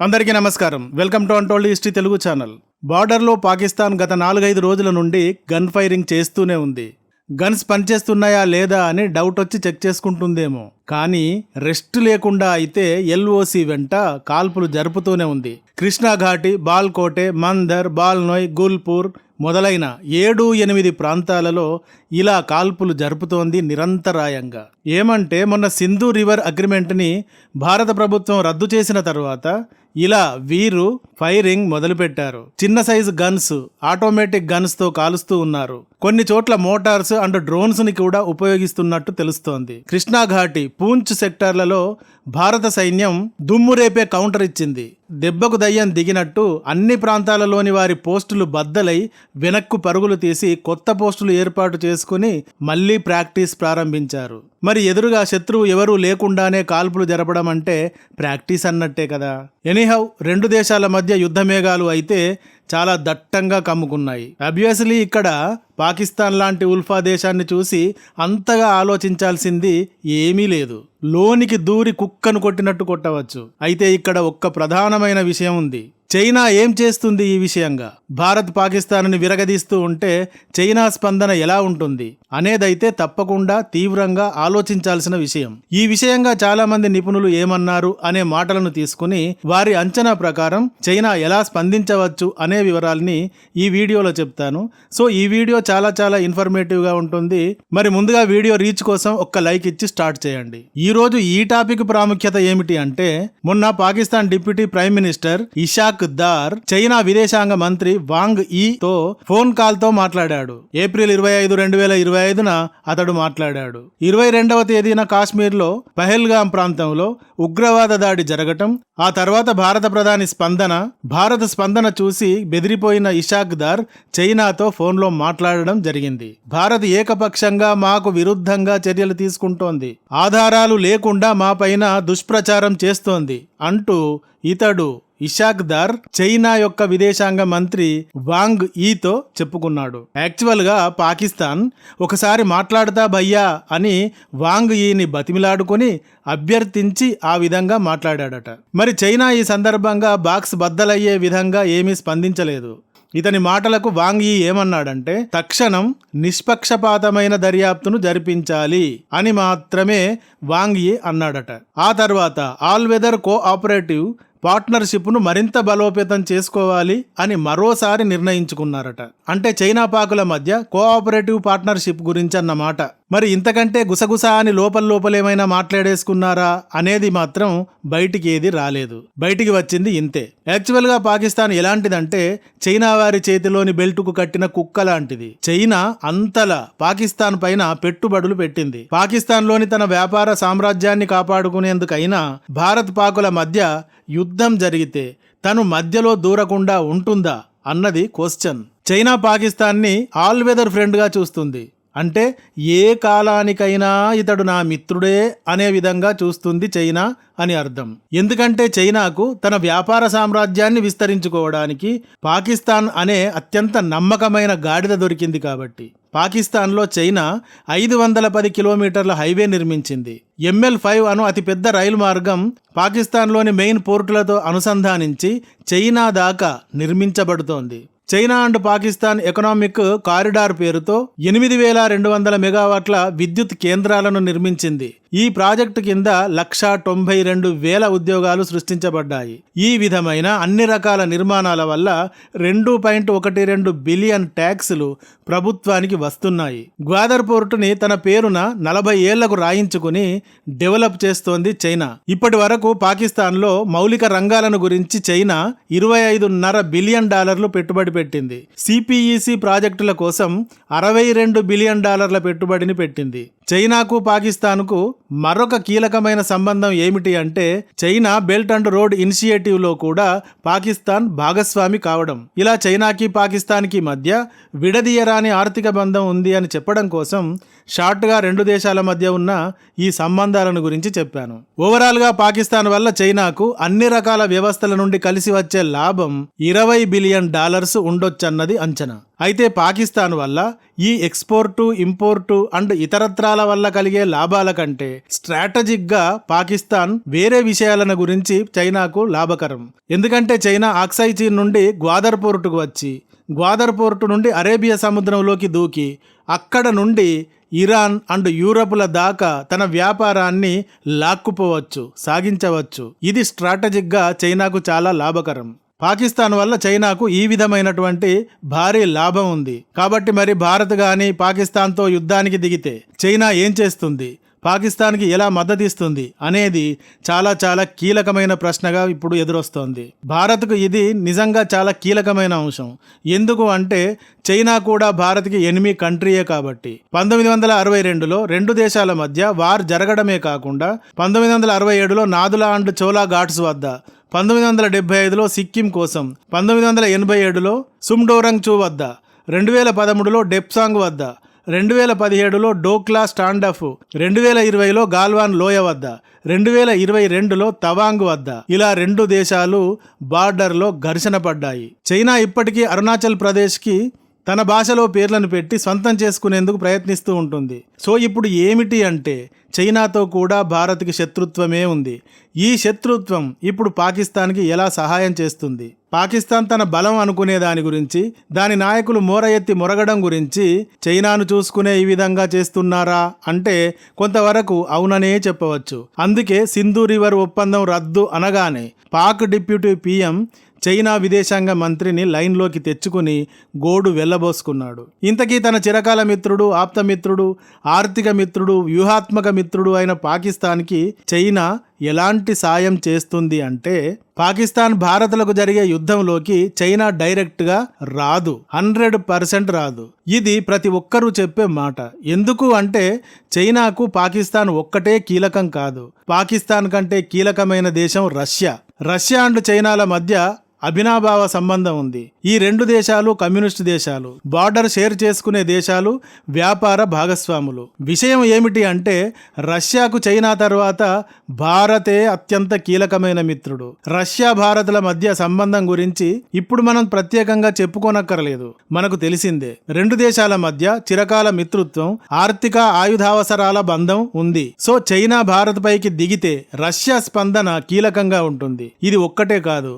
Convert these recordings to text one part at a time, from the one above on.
అందరికీ నమస్కారం. Welcome to untold history Telugu channel. బార్డర్లో పాకిస్తాన్ గత నాలుగైదు రోజుల నుండి గన్ ఫైరింగ్ చేస్తూనే ఉంది. గన్స్ పనిచేస్తున్నాయా లేదా అని డౌట్ వచ్చి చెక్ చేసుకుంటుందేమో. కానీ రెస్ట్ లేకుండా అయితే ఎల్ఓసి వెంట కాల్పులు జరుపుతూనే ఉంది. కృష్ణాఘాటి బాల్కోటే మందర్ బాల్నోయ్ గుల్పూర్ మొదలైన ఏడు ఎనిమిది ప్రాంతాలలో ఇలా కాల్పులు జరుపుతోంది నిరంతరాయంగా. ఏమంటే మొన్న సింధు రివర్ అగ్రిమెంట్ని భారత ప్రభుత్వం రద్దు చేసిన తర్వాత ఇలా వీరు ఫైరింగ్ మొదలుపెట్టారు. చిన్న సైజు గన్స్ ఆటోమేటిక్ గన్స్తో కాలుస్తూ ఉన్నారు. కొన్ని చోట్ల మోటార్స్ అండ్ డ్రోన్స్ని కూడా ఉపయోగిస్తున్నట్టు తెలుస్తోంది. కృష్ణాఘాటి పూంచ్ సెక్టార్లలో భారత సైన్యం దుమ్మురేపే కౌంటర్ ఇచ్చింది. దెబ్బకు దయ్యం దిగినట్టు అన్ని ప్రాంతాలలోని వారి పోస్టులు బద్దలై వెనక్కు పరుగులు తీసి కొత్త పోస్టులు ఏర్పాటు చేసుకుని మళ్ళీ ప్రాక్టీస్ ప్రారంభించారు. మరి ఎదురుగా శత్రువు ఎవరూ లేకుండానే కాల్పులు జరపడం అంటే ప్రాక్టీస్ అన్నట్టే కదా. ఎనీహౌ రెండు దేశాల మధ్య యుద్ధమేఘాలు అయితే చాలా దట్టంగా కమ్ముకున్నాయి. అబ్వియస్లీ ఇక్కడ పాకిస్తాన్ లాంటి ఉల్ఫా దేశాన్ని చూసి అంతగా ఆలోచించాల్సింది ఏమీ లేదు. లోనికి దూరి కుక్కను కొట్టినట్టు కొట్టవచ్చు. అయితే ఇక్కడ ఒక్క ప్రధానమైన విషయం ఉంది. చైనా ఏం చేస్తుంది ఈ విషయంగా? భారత్ పాకిస్తాన్ని విరగదీస్తూ ఉంటే చైనా స్పందన ఎలా ఉంటుంది? అనేదైతే తప్పకుండా తీవ్రంగా ఆలోచించాల్సిన విషయం. ఈ విషయంగా చాలా మంది నిపుణులు ఏమన్నారు అనే మాటలను తీసుకుని వారి అంచనా ప్రకారం చైనా ఎలా స్పందించవచ్చు అనే వివరాల్ని ఈ వీడియోలో చెప్తాను. సో ఈ వీడియో చాలా చాలా ఇన్ఫర్మేటివ్గా ఉంటుంది. మరి ముందుగా వీడియో రీచ్ కోసం ఒక్క లైక్ ఇచ్చి స్టార్ట్ చేయండి. ఈ రోజు ఈ టాపిక్ ప్రాముఖ్యత ఏమిటి అంటే మొన్న Pakistan deputy prime minister Ishaq Dar China విదేశాంగ మంత్రి వాంగ్ ఈ తో ఫోన్ కాల్తో మాట్లాడాడు. ఏప్రిల్ ఇరవై ఐదు రెండు వేల ఇరవై ఐదున అతడు మాట్లాడాడు. ఇరవై రెండవ తేదీన కాశ్మీర్లో పహల్గాం ప్రాంతంలో ఉగ్రవాద దాడి జరగటం ఆ తర్వాత భారత ప్రధాని స్పందన భారత స్పందన చూసి బెదిరిపోయిన ఇషాక్ దార్ చైనాతో ఫోన్లో మాట్లాడడం జరిగింది. భారత్ ఏకపక్షంగా మాకు విరుద్ధంగా చర్యలు తీసుకుంటోంది. ఆధారాలు లేకుండా మాపైన దుష్ప్రచారం చేస్తోంది అంటూ ఇతడు ఇషాక్ దార్ చైనా యొక్క విదేశాంగ మంత్రి వాంగ్ ఈతో చెప్పుకున్నాడు. యాక్చువల్గా పాకిస్తాన్ ఒకసారి మాట్లాడతా భయ్యా అని వాంగ్ ఈని బతిమిలాడుకొని అభ్యర్థించి ఆ విధంగా మాట్లాడాడట. మరి చైనా ఈ సందర్భంగా బాక్స్ బద్దలయ్యే విధంగా ఏమీ స్పందించలేదు. ఇతని మాటలకు వాంగ్ ఈ ఏమన్నాడంటే తక్షణం నిష్పక్షపాతమైన దర్యాప్తును జరిపించాలి అని మాత్రమే వాంగ్ ఈ అన్నాడట. ఆ తర్వాత ఆల్ వెదర్ కోఆపరేటివ్ పార్ట్నర్షిప్ను మరింత బలోపేతం చేసుకోవాలి అని మరోసారి నిర్ణయించుకున్నారట. అంటే చైనా పాకుల మధ్య కోఆపరేటివ్ పార్ట్నర్షిప్ గురించి అన్నమాట మరి ఇంతకంటే గుసగుస అని లోపల లోపలేమైనా మాట్లాడేసుకున్నారా అనేది మాత్రం బయటికి ఏది రాలేదు. బయటికి వచ్చింది ఇంతే. యాక్చువల్గా పాకిస్తాన్ ఎలాంటిదంటే చైనా వారి చేతిలోని బెల్టుకు కట్టిన కుక్క లాంటిది. చైనా అంతలా పాకిస్తాన్ పైన పెట్టుబడులు పెట్టింది. పాకిస్తాన్లోని తన వ్యాపార సామ్రాజ్యాన్ని కాపాడుకునేందుకైనా భారత్ పాకుల మధ్య యుద్ధం జరిగితే తను మధ్యలో దూరకుండా ఉంటుందా అన్నది క్వశ్చన్. చైనా పాకిస్తాన్ని ఆల్ వెదర్ ఫ్రెండ్గా చూస్తుంది. అంటే ఏ కాలానికైనా ఇతడు నా మిత్రుడే అనే విధంగా చూస్తుంది చైనా అని అర్థం. ఎందుకంటే చైనాకు తన వ్యాపార సామ్రాజ్యాన్ని విస్తరించుకోవడానికి పాకిస్తాన్ అనే అత్యంత నమ్మకమైన గాడిద దొరికింది కాబట్టి. పాకిస్తాన్లో చైనా ఐదు వందల పది కిలోమీటర్ల హైవే నిర్మించింది. ఎంఎల్ ఫైవ్ అను అతిపెద్ద రైలు మార్గం పాకిస్తాన్లోని మెయిన్ పోర్టులతో అనుసంధానించి చైనా దాకా నిర్మించబడుతోంది. China and Pakistan economic corridor పేరుతో ఎనిమిది వేల రెండు వందల మెగావాట్ల విద్యుత్ కేంద్రాలను నిర్మించింది. ఈ ప్రాజెక్టు కింద లక్షా తొంభై రెండు వేల ఉద్యోగాలు సృష్టించబడ్డాయి. ఈ విధమైన అన్ని రకాల నిర్మాణాల వల్ల రెండు పాయింట్ ఒకటి రెండు బిలియన్ ట్యాక్సులు ప్రభుత్వానికి వస్తున్నాయి. గ్వాదర్ పోర్టుని తన పేరున నలభై ఏళ్ళకు రాయించుకుని డెవలప్ చేస్తోంది చైనా. ఇప్పటి వరకు పాకిస్తాన్లో మౌలిక రంగాలను గురించి చైనా ఇరవై ఐదున్నర బిలియన్ డాలర్లు పెట్టుబడి పెట్టింది. సిపిఈసి ప్రాజెక్టుల కోసం అరవై రెండు బిలియన్ డాలర్ల పెట్టుబడిని పెట్టింది. చైనాకు పాకిస్తాన్కు మరొక కీలకమైన సంబంధం ఏమిటి అంటే చైనా బెల్ట్ అండ్ రోడ్ ఇనిషియేటివ్లో కూడా పాకిస్తాన్ భాగస్వామి కావడం. ఇలా చైనాకి పాకిస్తాన్కి మధ్య విడదీయరాని ఆర్థిక బంధం ఉంది అని చెప్పడం కోసం షార్ట్గా రెండు దేశాల మధ్య ఉన్న ఈ సంబంధాలను గురించి చెప్పాను. ఓవరాల్గా పాకిస్తాన్ వల్ల చైనాకు అన్ని రకాల వ్యవస్థల నుండి కలిసి వచ్చే లాభం ఇరవై బిలియన్ డాలర్స్ ఉండొచ్చన్నది అంచనా. అయితే పాకిస్తాన్ వల్ల ఈ ఎక్స్పోర్టు ఇంపోర్టు అండ్ ఇతరత్రాల వల్ల కలిగే లాభాల కంటే స్ట్రాటజిక్గా పాకిస్తాన్ వేరే విషయాలను గురించి చైనాకు లాభకరం. ఎందుకంటే చైనా ఆక్సై చీన్ నుండి గ్వాదర్ పోర్టుకు వచ్చి గ్వాదర్ పోర్టు నుండి అరేబియా సముద్రంలోకి దూకి అక్కడ నుండి ఇరాన్ అండ్ యూరప్ల దాకా తన వ్యాపారాన్ని లాక్కుపోవచ్చు సాగించవచ్చు. ఇది స్ట్రాటజిక్గా చైనాకు చాలా లాభకరం. పాకిస్తాన్ వల్ల చైనాకు ఈ విధమైనటువంటి భారీ లాభం ఉంది. కాబట్టి మరి భారత్ కానీ పాకిస్తాన్తో యుద్ధానికి దిగితే చైనా ఏం చేస్తుంది? పాకిస్తాన్కి ఎలా మద్దతిస్తుంది అనేది చాలా చాలా కీలకమైన ప్రశ్నగా ఇప్పుడు ఎదురొస్తోంది. భారత్కు ఇది నిజంగా చాలా కీలకమైన అంశం. ఎందుకు అంటే చైనా కూడా భారత్కి ఎనిమి కంట్రీయే కాబట్టి. పంతొమ్మిది వందల అరవై రెండులో రెండు దేశాల మధ్య వార్ జరగడమే కాకుండా పంతొమ్మిది వందల అరవై ఏడులో నాదులా అండ్ చోలా ఘాట్స్ వద్ద పంతొమ్మిది వందల డెబ్బై ఐదులో సిక్కిం కోసం పంతొమ్మిది వందల ఎనభై ఏడులో సుమ్డోరంగ్ చూ వద్ద రెండు వేల పదమూడులో డెప్సాంగ్ వద్ద రెండు వేల పదిహేడులో డోక్లా స్టాండఫ్ రెండు వేల ఇరవైలో గాల్వాన్ లోయ వద్ద రెండు వేల ఇరవై రెండులో తవాంగ్ వద్ద ఇలా రెండు దేశాలు బార్డర్లో ఘర్షణ పడ్డాయి. చైనా ఇప్పటికీ అరుణాచల్ ప్రదేశ్కి తన భాషలో పేర్లను పెట్టి సొంతం చేసుకునేందుకు ప్రయత్నిస్తూ ఉంటుంది. సో ఇప్పుడు ఏమిటి అంటే చైనాతో కూడా భారత్కి శత్రుత్వమే ఉంది. ఈ శత్రుత్వం ఇప్పుడు పాకిస్తాన్కి ఎలా సహాయం చేస్తుంది? పాకిస్తాన్ తన బలం అనుకునే దాని గురించి దాని నాయకులు మోర ఎత్తి మొరగడం గురించి చైనాను చూసుకునే ఈ విధంగా చేస్తున్నారా అంటే కొంతవరకు అవుననే చెప్పవచ్చు. అందుకే సింధు రివర్ ఒప్పందం రద్దు అనగానే పాక్ డిప్యూటీ పీఎం చైనా విదేశాంగ మంత్రిని లైన్లోకి తెచ్చుకుని గోడు వెళ్ళబోసుకున్నాడు. ఇంతకీ తన చిరకాల మిత్రుడు ఆప్తమిత్రుడు ఆర్థిక మిత్రుడు వ్యూహాత్మక మిత్రుడు అయిన పాకిస్తాన్కి చైనా ఎలాంటి సాయం చేస్తుంది అంటే పాకిస్తాన్ భారత్లకు జరిగే యుద్ధంలోకి చైనా డైరెక్ట్గా రాదు. హండ్రెడ్ పర్సెంట్ రాదు. ఇది ప్రతి ఒక్కరూ చెప్పే మాట. ఎందుకు అంటే చైనాకు పాకిస్తాన్ ఒక్కటే కీలకం కాదు. పాకిస్తాన్ కంటే కీలకమైన దేశం రష్యా. రష్యా అండ్ చైనాల మధ్య అభినాభావ సంబంధం ఉంది. ఈ రెండు దేశాలు కమ్యూనిస్ట్ దేశాలు. బార్డర్ షేర్ చేసుకునే దేశాలు వ్యాపార భాగస్వాములు. విషయం ఏమిటి అంటే రష్యాకు చైనా తర్వాత భారతే అత్యంత కీలకమైన మిత్రుడు. రష్యా భారత్ల మధ్య సంబంధం గురించి ఇప్పుడు మనం ప్రత్యేకంగా చెప్పుకోనక్కర్లేదు. మనకు తెలిసిందే రెండు దేశాల మధ్య చిరకాల మిత్రుత్వం ఆర్థిక ఆయుధావసరాల బంధం ఉంది. సో చైనా భారత్ పైకి దిగితే రష్యా స్పందన కీలకంగా ఉంటుంది. ఇది ఒక్కటే కాదు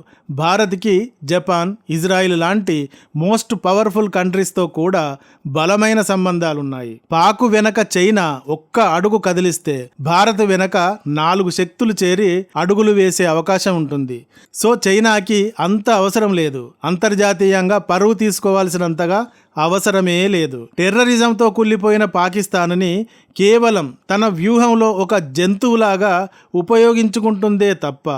భారత్కి జపాన్ ఇజ్రాయిల్ లాంటి మోస్ట్ పవర్ఫుల్ కంట్రీస్తో కూడా బలమైన సంబంధాలున్నాయి. పాకు వెనక చైనా ఒక్క అడుగు కదిలిస్తే భారత్ వెనక నాలుగు శక్తులు చేరి అడుగులు వేసే అవకాశం ఉంటుంది. సో చైనాకి అంత అవసరం లేదు. అంతర్జాతీయంగా పరువు తీసుకోవాల్సినంతగా అవసరమే లేదు. టెర్రరిజంతో కుళ్ళిపోయిన పాకిస్తాన్ని కేవలం తన వ్యూహంలో ఒక జంతువులాగా ఉపయోగించుకుంటుందే తప్ప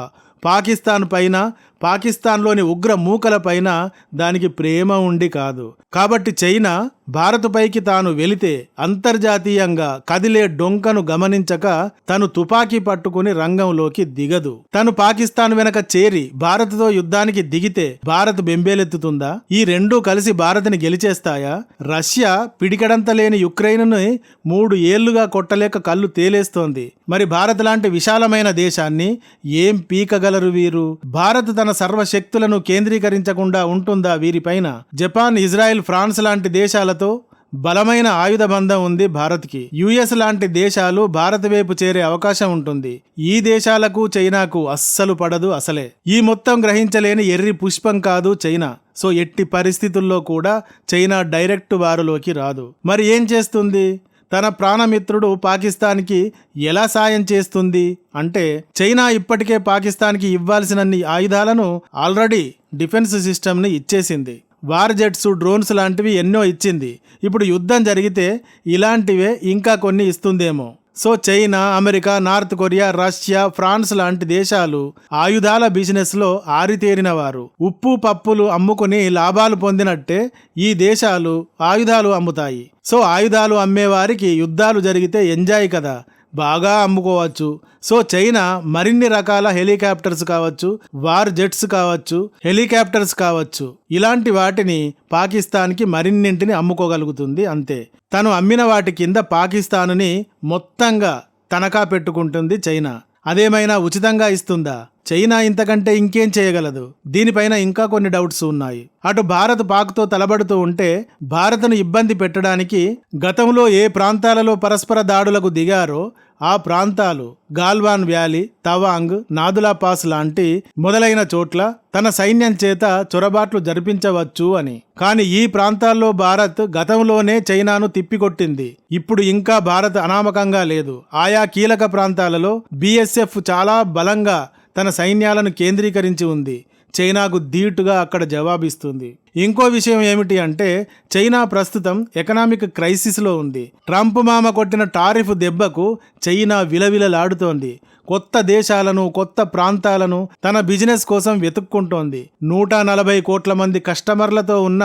పాకిస్తాన్ పైన పాకిస్తాన్లోని ఉగ్ర మూకల పైన దానికి ప్రేమ ఉండి కాదు. కాబట్టి చైనా భారత్పైకి తాను వెళితే అంతర్జాతీయంగా కదిలే డొంకను గమనించక తను తుపాకీ పట్టుకుని రంగంలోకి దిగదు. తను పాకిస్తాన్ వెనక చేరి భారత్తో యుద్ధానికి దిగితే భారత్ బెంబేలెత్తుతుందా? ఈ రెండూ కలిసి భారత్ని గెలిచేస్తాయా? రష్యా పిడికడంత లేని యుక్రెయిన్ను మూడు ఏళ్ళుగా కొట్టలేక కళ్ళు తేలేస్తోంది. మరి భారత్ లాంటి విశాలమైన దేశాన్ని ఏం పీకగలరు వీరు? భారత్ తన సర్వశక్తులను కేంద్రీకరించకుండా ఉంటుందా వీరిపైన? జపాన్ ఇజ్రాయెల్ ఫ్రాన్స్ లాంటి దేశాలతో బలమైన ఆయుధ బంధం ఉంది భారత్కి. యుఎస్ లాంటి దేశాలు భారత్ వైపు చేరే అవకాశం ఉంటుంది. ఈ దేశాలకు చైనాకు అస్సలు పడదు అసలే. ఈ మొత్తం గ్రహించలేని ఎర్రి పుష్పం కాదు చైనా. సో ఎట్టి పరిస్థితుల్లో కూడా చైనా డైరెక్ట్ వారులోకి రాదు. మరి ఏం చేస్తుంది? తన ప్రాణమిత్రుడు పాకిస్తాన్కి ఎలా సాయం చేస్తుంది అంటే చైనా ఇప్పటికే పాకిస్తాన్కి ఇవ్వాల్సినన్ని ఆయుధాలను ఆల్రెడీ డిఫెన్స్ సిస్టమ్ని ఇచ్చేసింది. వార్ జెట్స్ డ్రోన్స్ లాంటివి ఎన్నో ఇచ్చింది. ఇప్పుడు యుద్ధం జరిగితే ఇలాంటివే ఇంకా కొన్ని ఇస్తుందేమో. So China America North Korea Russia France లాంటి దేశాలు ఆయుధాల బిజినెస్లో ఆరితేరిన వారు ఉప్పు పప్పులు అమ్ముకుని లాభాలు పొందినట్టే ఈ దేశాలు ఆయుధాలు అమ్ముతాయి. సో ఆయుధాలు అమ్మేవారికి యుద్ధాలు జరిగితే ఎంజాయ్ కదా. బాగా అమ్ముకోవచ్చు. సో చైనా మరిన్ని రకాల హెలికాప్టర్స్ కావచ్చు వార్ జెట్స్ కావచ్చు హెలికాప్టర్స్ కావచ్చు. ఇలాంటి వాటిని పాకిస్తాన్కి మరిన్నింటిని అమ్ముకోగలుగుతుంది అంతే. తను అమ్మిన వాటి కింద పాకిస్తానుని మొత్తంగా తనఖా పెట్టుకుంటుంది చైనా. అదేమైనా ఉచితంగా ఇస్తుందా? చైనా ఇంతకంటే ఇంకేం చేయగలదు? దీనిపైన ఇంకా కొన్ని డౌట్స్ ఉన్నాయి. అటు భారత్ పాక్తో తలబడుతూ ఉంటే భారత్ను ఇబ్బంది పెట్టడానికి గతంలో ఏ ప్రాంతాలలో పరస్పర దాడులకు దిగారో ఆ ప్రాంతాలు గాల్వాన్ వ్యాలీ తవాంగ్ నాదులా పాస్ లాంటి మొదలైన చోట్ల తన సైన్యం చేత చొరబాట్లు జరిపించవచ్చు అని. కానీ ఈ ప్రాంతాల్లో భారత్ గతంలోనే చైనాను తిప్పికొట్టింది. ఇప్పుడు ఇంకా భారత్ అనామకంగా లేదు. ఆయా కీలక ప్రాంతాలలో బీఎస్ఎఫ్ చాలా బలంగా తన సైన్యాలను కేంద్రీకరించి ఉంది. చైనాకు ధీటుగా అక్కడ జవాబిస్తుంది. ఇంకో విషయం ఏమిటి అంటే చైనా ప్రస్తుతం ఎకనామిక్ క్రైసిస్లో ఉంది. ట్రంప్ మామ కొట్టిన టారిఫ్ దెబ్బకు చైనా విలవిలలాడుతోంది. కొత్త దేశాలను కొత్త ప్రాంతాలను తన బిజినెస్ కోసం వెతుక్కుంటోంది. నూట నలభై కోట్ల మంది కస్టమర్లతో ఉన్న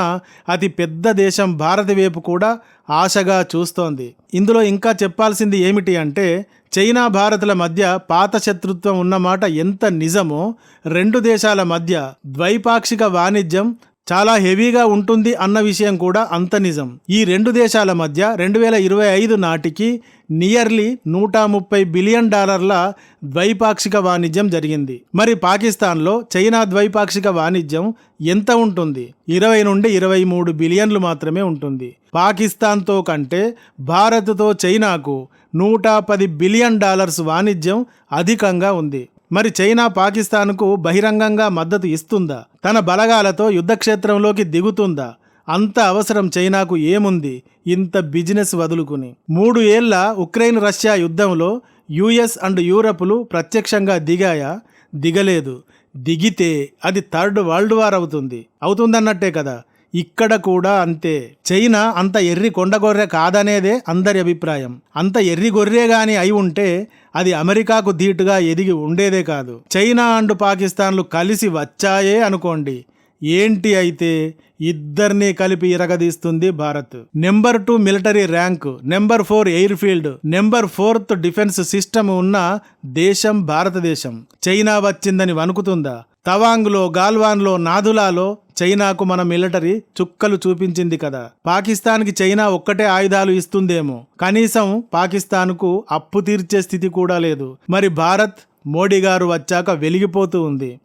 అతి పెద్ద దేశం భారత వైపు కూడా ఆశగా చూస్తోంది. ఇందులో ఇంకా చెప్పాల్సింది ఏమిటి అంటే చైనా భారత్ల మధ్య పాత శత్రుత్వం ఉన్నమాట ఎంత నిజమో రెండు దేశాల మధ్య ద్వైపాక్షిక వాణిజ్యం చాలా హెవీగా ఉంటుంది అన్న విషయం కూడా అంత నిజం. ఈ రెండు దేశాల మధ్య రెండు వేల ఇరవై ఐదు నాటికి నియర్లీ నూట ముప్పై బిలియన్ డాలర్ల ద్వైపాక్షిక వాణిజ్యం జరిగింది. మరి పాకిస్తాన్లో చైనా ద్వైపాక్షిక వాణిజ్యం ఎంత ఉంటుంది? ఇరవై నుండి ఇరవై మూడు బిలియన్లు మాత్రమే ఉంటుంది. పాకిస్తాన్తో కంటే భారత్తో చైనాకు నూట పది బిలియన్ డాలర్స్ వాణిజ్యం అధికంగా ఉంది. మరి చైనా పాకిస్తాన్కు బహిరంగంగా మద్దతు ఇస్తుందా? తన బలగాలతో యుద్ధక్షేత్రంలోకి దిగుతుందా? అంత అవసరం చైనాకు ఏముంది? ఇంత బిజినెస్ వదులుకుని. మూడు ఏళ్ళ ఉక్రెయిన్ రష్యా యుద్ధంలో యుఎస్ అండ్ యూరప్లు ప్రత్యక్షంగా దిగాయా? దిగలేదు. దిగితే అది థర్డ్ వరల్డ్ వార్ అవుతుంది. అవుతుందన్నట్టే కదా? ఇక్కడ కూడా అంతే. చైనా అంత ఎర్రి కొండగొర్రె కాదనేదే అందరి అభిప్రాయం. అంత ఎర్రి గొర్రె గాని అయి ఉంటే అది అమెరికాకు ధీటుగా ఎదిగి ఉండేదే కాదు. చైనా అండ్ పాకిస్తాన్లు కలిసి వచ్చాయే అనుకోండి. ఏంటి అయితే ఇద్దరిని కలిపి ఇరగదీస్తుంది Bharat. Number two military rank number four air field number fourth defence system ఉన్న దేశం భారతదేశం. చైనా వచ్చిందని వణుకుతుందా? తవాంగ్లో గాల్వాన్లో నాదులాలో చైనాకు మన మిలిటరీ చుక్కలు చూపించింది కదా. పాకిస్తాన్కి చైనా ఒక్కటే ఆయుధాలు ఇస్తుందేమో. కనీసం పాకిస్తాన్కు అప్పు తీర్చే స్థితి కూడా లేదు. మరి భారత్ మోడీ గారు వచ్చాక వెలిగిపోతూ ఉంది.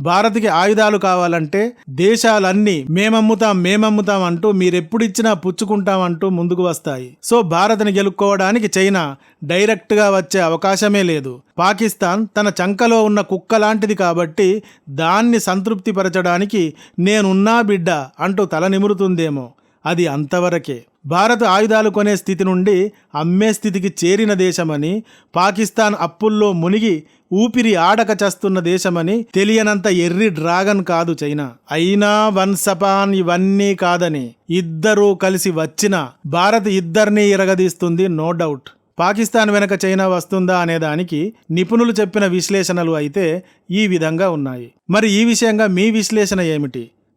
భారత్కి ఆయుధాలు కావాలంటే దేశాలన్నీ మేమమ్ముతాం మేమమ్ముతాం అంటూ మీరెప్పుడిచ్చినా పుచ్చుకుంటాం అంటూ ముందుకు వస్తాయి. సో భారత్ని గెలుక్కోవడానికి చైనా డైరెక్ట్గా వచ్చే అవకాశమే లేదు. పాకిస్తాన్ తన చంకలో ఉన్న కుక్క లాంటిది కాబట్టి దాన్ని సంతృప్తిపరచడానికి నేనున్నా బిడ్డ అంటూ తల నిమురుతుందేమో. అది అంతవరకే. భారత్ ఆయుధాలు కొనే స్థితి నుండి అమ్మే స్థితికి చేరిన దేశమని పాకిస్తాన్ అప్పుల్లో మునిగి ఊపిరి ఆడక చస్తున్న దేశమని తెలియనంత ఎర్రి డ్రాగన్ కాదు చైనా. అయినా వన్ సపాన్ ఇవన్నీ కాదని ఇద్దరూ కలిసి వచ్చిన భారత్ ఇద్దరినీ ఇరగదీస్తుంది నో డౌట్. పాకిస్తాన్ వెనక చైనా వస్తుందా అనే దానికి నిపుణులు చెప్పిన విశ్లేషణలు అయితే ఈ విధంగా ఉన్నాయి. మరి ఈ విషయంగా మీ విశ్లేషణ ఏమిటి?